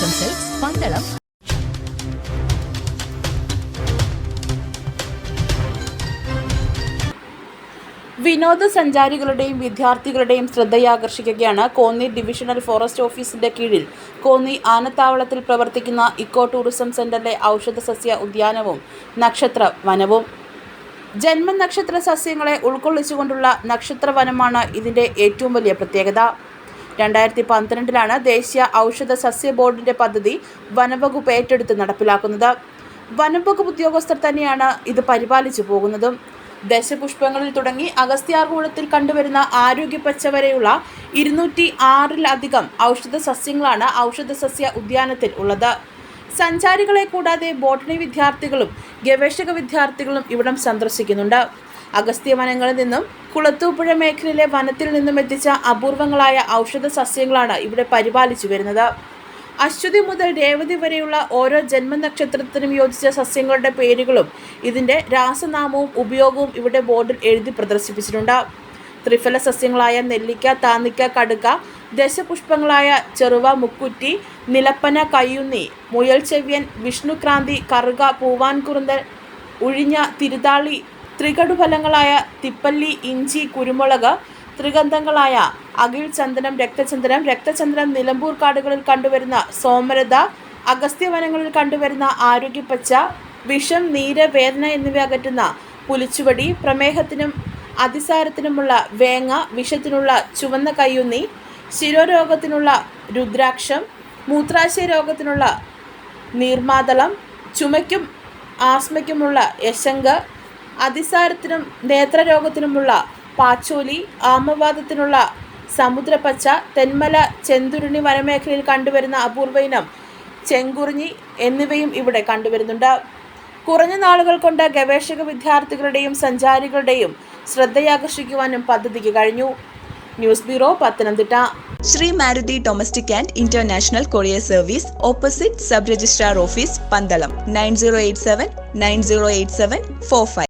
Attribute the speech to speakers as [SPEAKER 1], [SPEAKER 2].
[SPEAKER 1] Cells Pandalam
[SPEAKER 2] വിനോദസഞ്ചാരികളുടെയും വിദ്യാർത്ഥികളുടെയും ശ്രദ്ധയാകർഷിക്കുകയാണ് Konni divisional forest ഓഫീസിന്റെ കീഴിൽ. കോന്നി ആനത്താവളത്തിൽ പ്രവർത്തിക്കുന്ന ഇക്കോ ടൂറിസം സെന്ററിലെ ഔഷധ സസ്യ ഉദ്യാനവും നക്ഷത്ര വനവും. ജന്മനക്ഷത്ര സസ്യങ്ങളെ ഉൾക്കൊള്ളിച്ചുകൊണ്ടുള്ള നക്ഷത്ര വനമാണ് ഇതിന്റെ ഏറ്റവും വലിയ പ്രത്യേകത. രണ്ടായിരത്തി പന്ത്രണ്ടിലാണ് ദേശീയ ഔഷധ സസ്യ ബോർഡിന്റെ പദ്ധതി വനംവകുപ്പ് ഏറ്റെടുത്ത് നടപ്പിലാക്കുന്നത്. വനംവകുപ്പ് ഉദ്യോഗസ്ഥർ തന്നെയാണ് ഇത് പരിപാലിച്ചു പോകുന്നതും. ദശപുഷ്പങ്ങളിൽ തുടങ്ങി അഗസ്ത്യാർകൂടത്തിൽ കണ്ടുവരുന്ന ആരോഗ്യപ്പച്ച വരെയുള്ള ഇരുന്നൂറ്റി ആറിലധികം ഔഷധ സസ്യങ്ങളാണ് ഔഷധ സസ്യ ഉദ്യാനത്തിൽ ഉള്ളത്. സഞ്ചാരികളെ കൂടാതെ ബോട്ടണി വിദ്യാർത്ഥികളും ഗവേഷക വിദ്യാർത്ഥികളും ഇവിടം സന്ദർശിക്കുന്നുണ്ട്. അഗസ്ത്യ വനങ്ങളിൽ നിന്നും കുളത്തൂപ്പുഴ മേഖലയിലെ വനത്തിൽ നിന്നും എത്തിച്ച അപൂർവങ്ങളായ ഔഷധ സസ്യങ്ങളാണ് ഇവിടെ പരിപാലിച്ചു വരുന്നത്. അശ്വതി മുതൽ രേവതി വരെയുള്ള ഓരോ ജന്മനക്ഷത്രത്തിനും യോജിച്ച സസ്യങ്ങളുടെ പേരുകളും ഇതിന്റെ രാസനാമവും ഉപയോഗവും ഇവിടെ ബോർഡിൽ എഴുതി പ്രദർശിപ്പിച്ചിട്ടുണ്ട്. ത്രിഫല സസ്യങ്ങളായ നെല്ലിക്ക താന്നിക്ക കടുക്ക ദശപുഷ്പങ്ങളായ ചെറുവ മുക്കുറ്റി നിലപ്പന കയ്യുന്നി മുയൽ ചെവ്യൻ വിഷ്ണുക്രാന്തി കറുക പൂവാൻകുറുന്തൽ ഉഴിഞ്ഞ തിരുതാളി ത്രികടുഫലങ്ങളായ തിപ്പല്ലി ഇഞ്ചി കുരുമുളക് ത്രിഗന്ധങ്ങളായ അകിൽ ചന്ദനം രക്തചന്ദനം രക്തചന്ദനം നിലമ്പൂർ കാടുകളിൽ കണ്ടുവരുന്ന സോമരത അഗസ്ത്യവനങ്ങളിൽ കണ്ടുവരുന്ന ആരോഗ്യപ്പച്ച വിഷം നീര് വേദന എന്നിവ അകറ്റുന്ന പുലിച്ചുവടി പ്രമേഹത്തിനും അതിസാരത്തിനുമുള്ള വേങ്ങ വിഷത്തിനുള്ള ചുവന്ന കയ്യുന്നി ശിരോരോഗത്തിനുള്ള രുദ്രാക്ഷം മൂത്രാശയ രോഗത്തിനുള്ള നീർമാതളം ചുമയ്ക്കും ആസ്മയ്ക്കുമുള്ള യശങ്ക് അതിസാരത്തിനും നേത്രരോഗത്തിനുമുള്ള പാച്ചോലി ആമവാദത്തിനുള്ള സമുദ്രപ്പച്ച തെന്മല ചെന്തുരുണി വനമേഖലയിൽ കണ്ടുവരുന്ന അപൂർവ ഇനം ചെങ്കുറിഞ്ഞി എന്നിവയും ഇവിടെ കണ്ടുവരുന്നുണ്ട്. കുറഞ്ഞ നാളുകൾ കൊണ്ട് ഗവേഷക വിദ്യാർത്ഥികളുടെയും സഞ്ചാരികളുടെയും ശ്രദ്ധയാകർഷിക്കുവാനും പദ്ധതിക്ക് കഴിഞ്ഞു. News bureau Pathanamthitta.
[SPEAKER 3] Shri Maruti domestic and international courier service opposite sub registrar office Pandalam nine zero eight seven nine zero eight seven four five.